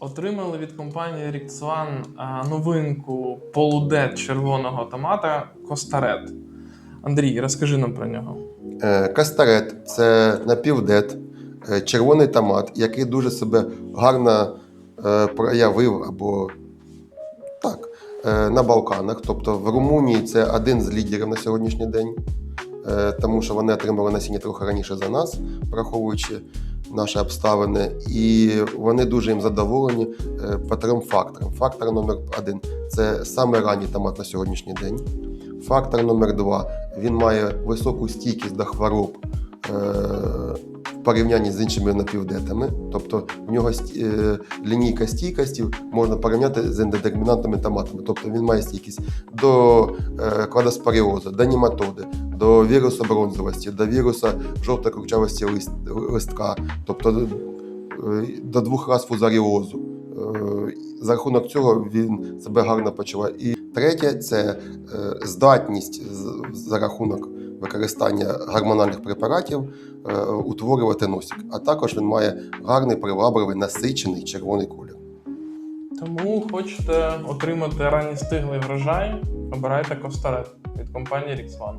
Отримали від компанії Rixvan новинку полудет червоного томата Костарет. Андрій, розкажи нам про нього. Е, Кастарет це напівдет, е, червоний томат, який дуже себе гарно е, проявив або так, е, на Балканах. Тобто в Румунії це один з лідерів на сьогоднішній день, е, тому що вони отримали насіння трохи раніше за нас, враховуючи наші обставини, і вони дуже їм задоволені е, по трьом факторам. Фактор номер один це саме ранній томат на сьогоднішній день. Фактор номер два він має високу стійкість до хвороб е, порівнянні з іншими напівдетами. Тобто в нього е, лінійка стійкості можна порівняти з ендотермінантними томатами. Тобто він має стійкість до е, кладоспоріозу, до німатоди, до вірусу бронзовості, до вірусу жовтої кручавості лист, листка, тобто е, до двох разів фузаріозу. За рахунок цього він себе гарно почуває. І третє це здатність за рахунок використання гормональних препаратів е, утворювати носик. А також він має гарний привабливий насичений червоний колір. Тому хочете отримати ранньостиглий врожай, обирайте Костарет від компанії Rixvan.